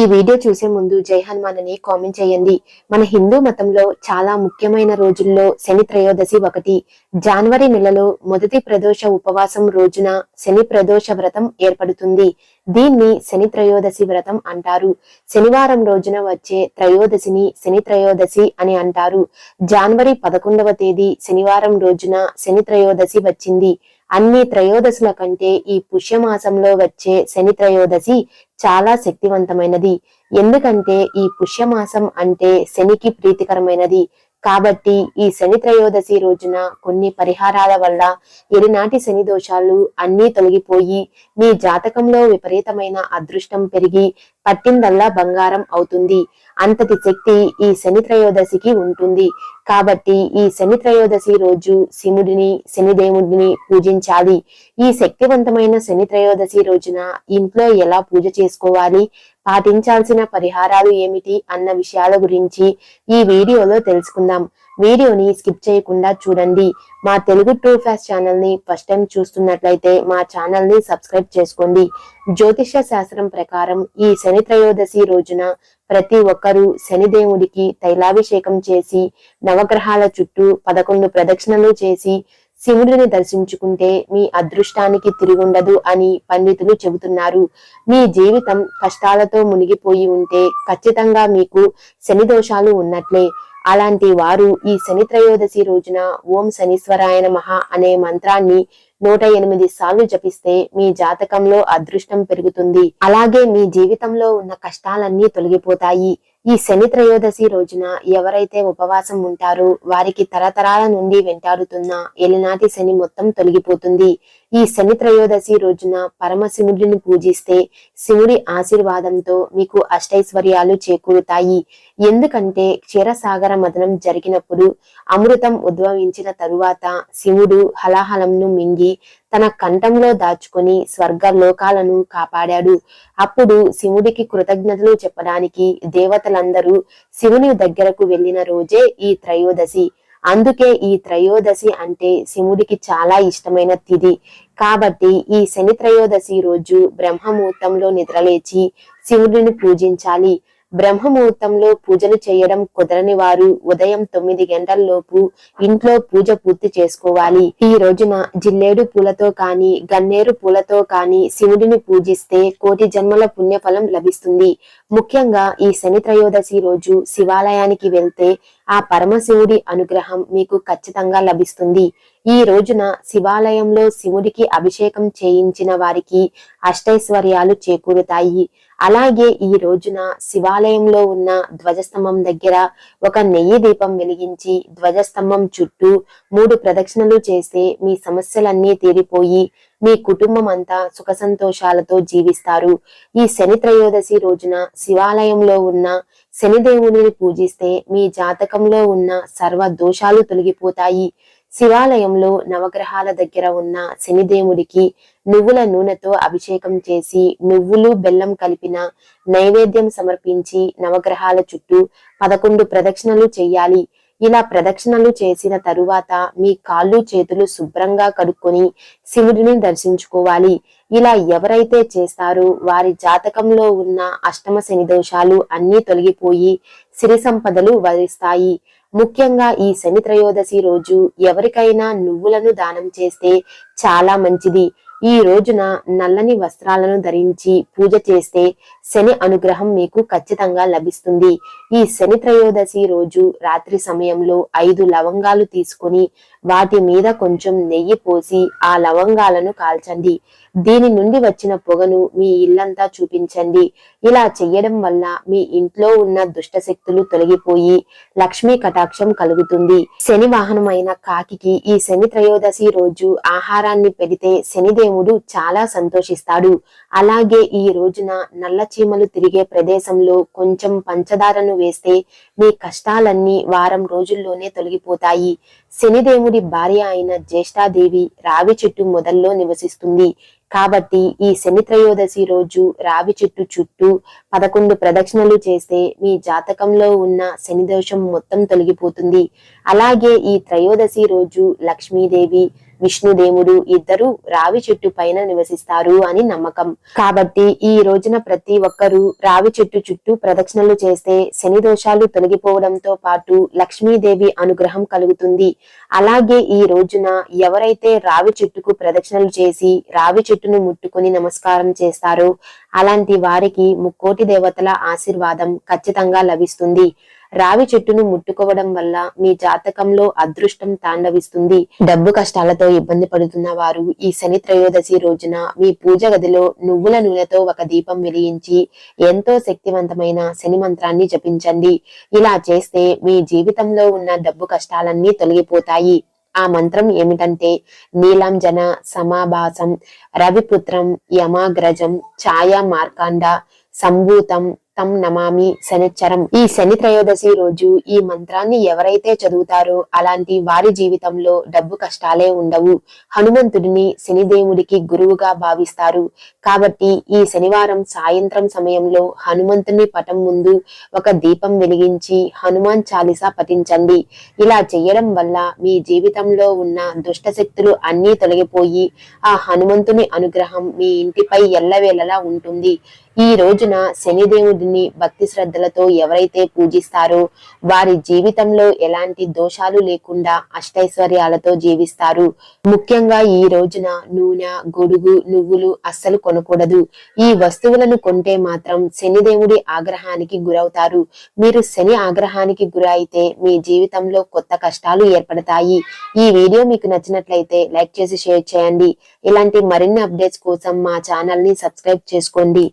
ఈ వీడియో చూసే ముందు జై హనుమాన్ అని కామెంట్ చేయండి. మన హిందూ మతంలో చాలా ముఖ్యమైన రోజుల్లో శని త్రయోదశి ఒకటి. జనవరి నెలలో మొదటి ప్రదోష ఉపవాసం రోజున శని ప్రదోష వ్రతం ఏర్పడుతుంది. దీన్ని శని త్రయోదశి వ్రతం అంటారు. శనివారం రోజున వచ్చే త్రయోదశిని శని త్రయోదశి అని అంటారు. జనవరి పదకొండవ తేదీ శనివారం రోజున శని త్రయోదశి వచ్చింది. అన్ని త్రయోదశుల కంటే ఈ పుష్యమాసంలో వచ్చే శని త్రయోదశి చాలా శక్తివంతమైనది. ఎందుకంటే ఈ పుష్యమాసం అంటే శనికి ప్రీతికరమైనది. కాబట్టి ఈ శని త్రయోదశి రోజున కొన్ని పరిహారాల వల్ల ఎరినాటి శని దోషాలు అన్నీ తొలగిపోయి మీ జాతకంలో విపరీతమైన అదృష్టం పెరిగి పట్టిందల్లా బంగారం అవుతుంది. అంతటి శక్తి ఈ శని త్రయోదశికి ఉంటుంది. కాబట్టి ఈ శని త్రయోదశి రోజు శివుడిని శనిదేవుడిని పూజించాలి. ఈ శక్తివంతమైన శని త్రయోదశి రోజున ఇంట్లో ఎలా పూజ చేసుకోవాలి? పాటించాల్సిన పరిహారాలు ఏమిటి అన్న విషయాల గురించి ఈ వీడియోలో తెలుసుకుందాం. వీడియోని స్కిప్ చేయకుండా చూడండి. మా తెలుగు టూ ఫ్యాస్ట్ ఛానల్ని ఫస్ట్ టైం చూస్తున్నట్లయితే మా ఛానల్ని సబ్స్క్రైబ్ చేసుకోండి. జ్యోతిష శాస్త్రం ప్రకారం ఈ శని త్రయోదశి రోజున ప్రతి ఒక్కరూ శనిదేవుడికి తైలాభిషేకం చేసి నవగ్రహాల చుట్టూ పదకొండు ప్రదక్షిణలు చేసి శివుడిని దర్శించుకుంటే మీ అదృష్టానికి తిరుగుండదు అని పండితులు చెబుతున్నారు. మీ జీవితం కష్టాలతో మునిగిపోయి ఉంటే ఖచ్చితంగా మీకు శని దోషాలు ఉన్నట్లే. అలాంటి వారు ఈ శని త్రయోదశి రోజున ఓం శనీశ్వరాయన మహా అనే మంత్రాన్ని నూట ఎనిమిది సార్లు జపిస్తే మీ జాతకంలో అదృష్టం పెరుగుతుంది. అలాగే మీ జీవితంలో ఉన్న కష్టాలన్నీ తొలగిపోతాయి. ఈ శని త్రయోదశి రోజున ఎవరైతే ఉపవాసం ఉంటారో వారికి తరతరాల నుండి వెంటాడుతున్న ఎలినాటి శని మొత్తం తొలగిపోతుంది. ఈ శని త్రయోదశి రోజున పరమశివుడిని పూజిస్తే శివుడి ఆశీర్వాదంతో మీకు అష్టైశ్వర్యాలు చేకూరుతాయి. ఎందుకంటే క్షీరసాగర మదనం జరిగినప్పుడు అమృతం ఉద్భవించిన తరువాత శివుడు హలాహలంను మింగి తన కంఠంలో దాచుకొని స్వర్గ లోకాలను కాపాడాడు. అప్పుడు శివుడికి కృతజ్ఞతలు చెప్పడానికి దేవతలందరూ శివుని దగ్గరకు వెళ్ళిన రోజే ఈ త్రయోదశి. అందుకే ఈ త్రయోదశి అంటే శివుడికి చాలా ఇష్టమైన తిథి. కాబట్టి ఈ శని త్రయోదశి రోజు బ్రహ్మముహూర్తంలో నిద్రలేచి శివుడిని పూజించాలి. బ్రహ్మముహూర్తంలో పూజలు చేయడం కుదరని వారు ఉదయం తొమ్మిది గంటల్లోపు ఇంట్లో పూజ పూర్తి చేసుకోవాలి. ఈ రోజున జిల్లేడు పూలతో కాని గన్నేరు పూలతో కాని శివుడిని పూజిస్తే కోటి జన్మల పుణ్యఫలం లభిస్తుంది. ముఖ్యంగా ఈ శని త్రయోదశి రోజు శివాలయానికి వెళ్తే ఆ పరమశివుడి అనుగ్రహం మీకు ఖచ్చితంగా లభిస్తుంది. ఈ రోజున శివాలయంలో శివుడికి అభిషేకం చేయించిన వారికి అష్టైశ్వర్యాలు చేకూరుతాయి. అలాగే ఈ రోజున శివాలయంలో ఉన్న ధ్వజస్తంభం దగ్గర ఒక నెయ్యి దీపం వెలిగించి ధ్వజస్తంభం చుట్టూ మూడు ప్రదక్షిణలు చేస్తే మీ సమస్యలన్నీ తీరిపోయి మీ కుటుంబం అంతా సుఖ సంతోషాలతో జీవిస్తారు. ఈ శని త్రయోదశి రోజున శివాలయంలో ఉన్న శనిదేవుని పూజిస్తే మీ జాతకంలో ఉన్న సర్వ దోషాలు తొలగిపోతాయి. శివాలయంలో నవగ్రహాల దగ్గర ఉన్న శనిదేవుడికి నువ్వుల నూనెతో అభిషేకం చేసి నువ్వులు బెల్లం కలిపిన నైవేద్యం సమర్పించి నవగ్రహాల చుట్టూ పదకొండు ప్రదక్షిణలు చెయ్యాలి ఇలా ప్రదక్షిణలు చేసిన తరువాత మీ కాళ్ళు చేతులు శుభ్రంగా కడుక్కొని శివుడిని దర్శించుకోవాలి. ఇలా ఎవరైతే చేస్తారో వారి జాతకంలో ఉన్న అష్టమ శని దోషాలు అన్నీ తొలగిపోయి సిరి సంపదలు వరిస్తాయి. ముఖ్యంగా ఈ శని త్రయోదశి రోజు ఎవరికైనా నువ్వులను దానం చేస్తే చాలా మంచిది. ఈ రోజున నల్లని వస్త్రాలను ధరించి పూజ చేస్తే శని అనుగ్రహం మీకు ఖచ్చితంగా లభిస్తుంది. ఈ శని త్రయోదశి రోజు రాత్రి సమయంలో ఐదు లవంగాలు తీసుకొని వాటి మీద కొంచెం నెయ్యి పోసి ఆ లవంగాలను కాల్చండి. దీని నుండి వచ్చిన పొగను మీ ఇల్లంతా చూపించండి. ఇలా చెయ్యడం వల్ల మీ ఇంట్లో ఉన్న దుష్ట శక్తులు తొలగిపోయి లక్ష్మీ కటాక్షం కలుగుతుంది. శని వాహనమైన కాకికి ఈ శని త్రయోదశి రోజు ఆహారాన్ని పెడితే శనిదేవుడు చాలా సంతోషిస్తాడు. అలాగే ఈ రోజున నల్ల చీమలు తిరిగే ప్రదేశంలో కొంచెం పంచదారను వేస్తే మీ కష్టాలన్నీ వారం రోజుల్లోనే తొలగిపోతాయి. శనిదేవుడి భార్య అయిన జ్యేష్ఠాదేవి రావి చెట్టు మొదల్లో నివసిస్తుంది. కాబట్టి ఈ శని త్రయోదశి రోజు రావి చెట్టు చుట్టూ పదకొండు ప్రదక్షిణలు చేస్తే మీ జాతకంలో ఉన్న శని దోషం మొత్తం తొలగిపోతుంది. అలాగే ఈ త్రయోదశి రోజు లక్ష్మీదేవి విష్ణుదేవుడు ఇద్దరు రావి చెట్టు పైన నివసిస్తారు అని నమ్మకం. కాబట్టి ఈ రోజున ప్రతి ఒక్కరూ రావి చెట్టు చుట్టూ ప్రదక్షిణలు చేస్తే శని దోషాలు తొలగిపోవడంతో పాటు లక్ష్మీదేవి అనుగ్రహం కలుగుతుంది. అలాగే ఈ రోజున ఎవరైతే రావి చెట్టుకు ప్రదక్షిణలు చేసి రావి చెట్టును ముట్టుకుని నమస్కారం చేస్తారో అలాంటి వారికి ముక్కోటి దేవతల ఆశీర్వాదం ఖచ్చితంగా లభిస్తుంది. రావి చెట్టును ముట్టుకోవడం వల్ల మీ జాతకంలో అదృష్టం తాండవిస్తుంది. డబ్బు కష్టాలతో ఇబ్బంది పడుతున్న వారు ఈ శని త్రయోదశి రోజున మీ పూజ గదిలో నువ్వుల నూనెతో ఒక దీపం వెలిగించి ఎంతో శక్తివంతమైన శని మంత్రాన్ని జపించండి. ఇలా చేస్తే మీ జీవితంలో ఉన్న డబ్బు కష్టాలన్నీ తొలగిపోతాయి. ఆ మంత్రం ఏమిటంటే నీలాంజన సమాభాసం రవిపుత్రం యమాగ్రజం ఛాయా మార్కాండ సంభూతం తం నమామి శనిచ్చరం. ఈ శని త్రయోదశి రోజు ఈ మంత్రాన్ని ఎవరైతే చదువుతారో అలాంటి వారి జీవితంలో డబ్బు కష్టాలే ఉండవు. హనుమంతుడిని శనిదేవుడికి గురువుగా భావిస్తారు. కాబట్టి ఈ శనివారం సాయంత్రం సమయంలో హనుమంతుని పటం ముందు ఒక దీపం వెలిగించి హనుమాన్ చాలీసా పఠించండి. ఇలా చేయడం వల్ల మీ జీవితంలో ఉన్న దుష్ట శక్తులు అన్నీ తొలగిపోయి ఆ హనుమంతుని అనుగ్రహం మీ ఇంటిపై ఎల్లవేళలా ఉంటుంది. ఈ రోజున శనిదేవుడిని భక్తి శ్రద్ధలతో ఎవరైతే పూజిస్తారో వారి జీవితంలో ఎలాంటి దోషాలు లేకుండా అష్టైశ్వర్యాలతో జీవిస్తారు. ముఖ్యంగా ఈ రోజున నూనె గొడుగు నువ్వులు అస్సలు కొనకూడదు. ఈ వస్తువులను కొంటే మాత్రం శనిదేవుడి ఆగ్రహానికి గురవుతారు. మీరు శని ఆగ్రహానికి గురైతే మీ జీవితంలో కొత్త కష్టాలు ఏర్పడతాయి. ఈ వీడియో మీకు నచ్చినట్లయితే లైక్ చేసి షేర్ చేయండి. ఇలాంటి మరిన్ని అప్డేట్స్ కోసం మా ఛానల్ని సబ్స్క్రైబ్ చేసుకోండి.